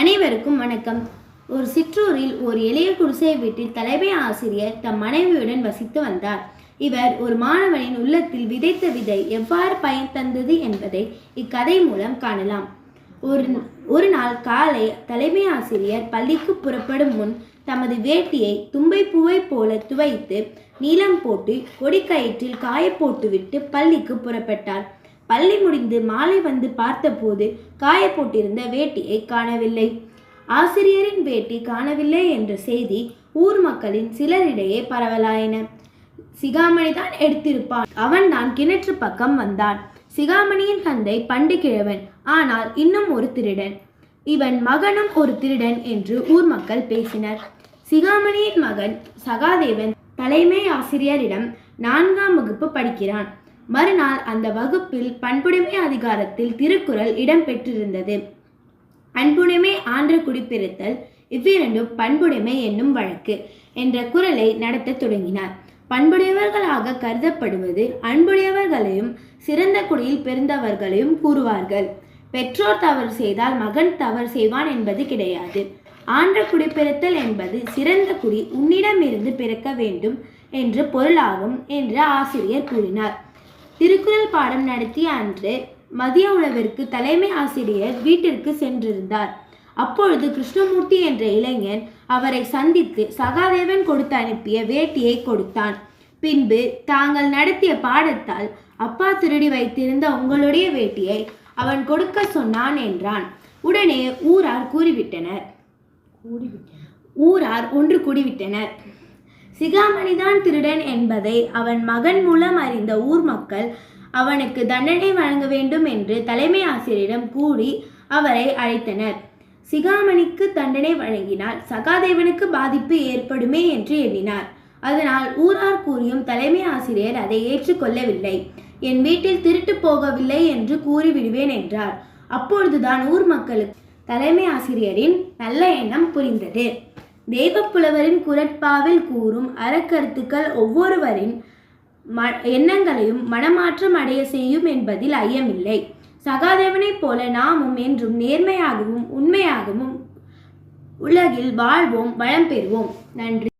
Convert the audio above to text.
அனைவருக்கும் வணக்கம். ஒரு சிற்றூரில் ஒரு எளிய குடிசை வீட்டில் தலைமை ஆசிரியர் தம் மனைவியுடன் வசித்து வந்தார். இவர் ஒரு மாணவனின் உள்ளத்தில் விதைத்த விதை எவ்வாறு பயன் தந்தது என்பதை இக்கதை மூலம் காணலாம். ஒரு ஒரு நாள் காலை தலைமை ஆசிரியர் பள்ளிக்கு புறப்படும் முன் தமது வேட்டியை தும்பை பூவை போல துவைத்து நீளம் போட்டு கொடிக்கயிற்றில் காய போட்டுவிட்டு பள்ளிக்கு புறப்பட்டார். பள்ளி முடிந்து மாலை வந்து பார்த்தபோது காய போட்டிருந்த வேட்டியை காணவில்லை. ஆசிரியரின் வேட்டி காணவில்லை என்ற செய்தி ஊர் மக்களின் சிலரிடையே பரவலாயின. சிகாமணி தான் எடுத்திருப்பான். அவன்தான் கிணற்று பக்கம் வந்தான். சிகாமணியின் தந்தை பண்டு கிழவன் ஆனால் இன்னும் ஒரு திருடன். இவன் மகனும் ஒரு திருடன் என்று ஊர் மக்கள் பேசினர். சிகாமணியின் மகன் சகாதேவன் தலைமை ஆசிரியரிடம் நான்காம் வகுப்பு படிக்கிறான். மறுநாள் அந்த வகுப்பில் பண்புடைமை அதிகாரத்தில் திருக்குறள் இடம்பெற்றிருந்தது. அன்புடைமை ஆன்ற குடிப்பிருத்தல் இவ்விரண்டும் பண்புடைமை என்னும் வழக்கு என்ற குரலை நடத்தத் தொடங்கினார். பண்புடையவர்களாக கருதப்படுவது அன்புடையவர்களையும் சிறந்த குடியில் பிறந்தவர்களையும் கூறுவார்கள். பெற்றோர் தவறு செய்தால் மகன் தவறு செய்வான் என்பது கிடையாது. ஆன்ற குடிப்பிறத்தல் என்பது சிறந்த குடி உன்னிடமிருந்து பிறக்க வேண்டும் என்று பொருளாகும் என்று ஆசிரியர் கூறினார். திருக்குறள் பாடம் நடத்திய அன்று மதிய உணவிற்கு தலைமை ஆசிரியர் வீட்டிற்கு சென்றிருந்தார். அப்பொழுது கிருஷ்ணமூர்த்தி என்ற இளைஞன் அவரை சந்தித்து சகாதேவன் கொடுத்து அனுப்பிய வேட்டியை கொடுத்தான். பின்பு தாங்கள் நடத்திய பாடத்தால் அப்பா திருடி வைத்திருந்த உங்களுடைய வேட்டியை அவன் கொடுக்க சொன்னான் என்றான். உடனே ஊரார் கூறிவிட்டனர். ஊரார் ஒன்று கூடிவிட்டனர் சிகாமணிதான் திருடன் என்பதை அவன் மகன் மூலம் அறிந்த ஊர் மக்கள் அவனுக்கு தண்டனை வழங்க வேண்டும் என்று தலைமை ஆசிரியரிடம் கூறி அவரை அழைத்தனர். சிகாமணிக்கு தண்டனை வழங்கினால் சகாதேவனுக்கு பாதிப்பு ஏற்படுமே என்று எண்ணினார். அதனால் ஊரார் கூறியும் தலைமை ஆசிரியர் அதை ஏற்றுக்கொள்ளவில்லை. என் வீட்டில் திருட்டு போகவில்லை என்று கூறிவிடுவேன் என்றார். அப்பொழுதுதான் ஊர் மக்களுக்கு தலைமை ஆசிரியரின் நல்ல எண்ணம் புரிந்தது. தெய்வப்புலவரின் குரட்பாவில் கூறும் அறக்கருத்துக்கள் ஒவ்வொருவரின் ம எண்ணங்களையும் மனமாற்றம் அடைய செய்யும் என்பதில் ஐயமில்லை. சகாதேவனைப் போல நாமும் என்றும் நேர்மையாகவும் உண்மையாகவும் உலகில் வாழ்வோம் வளம் பெறுவோம். நன்றி.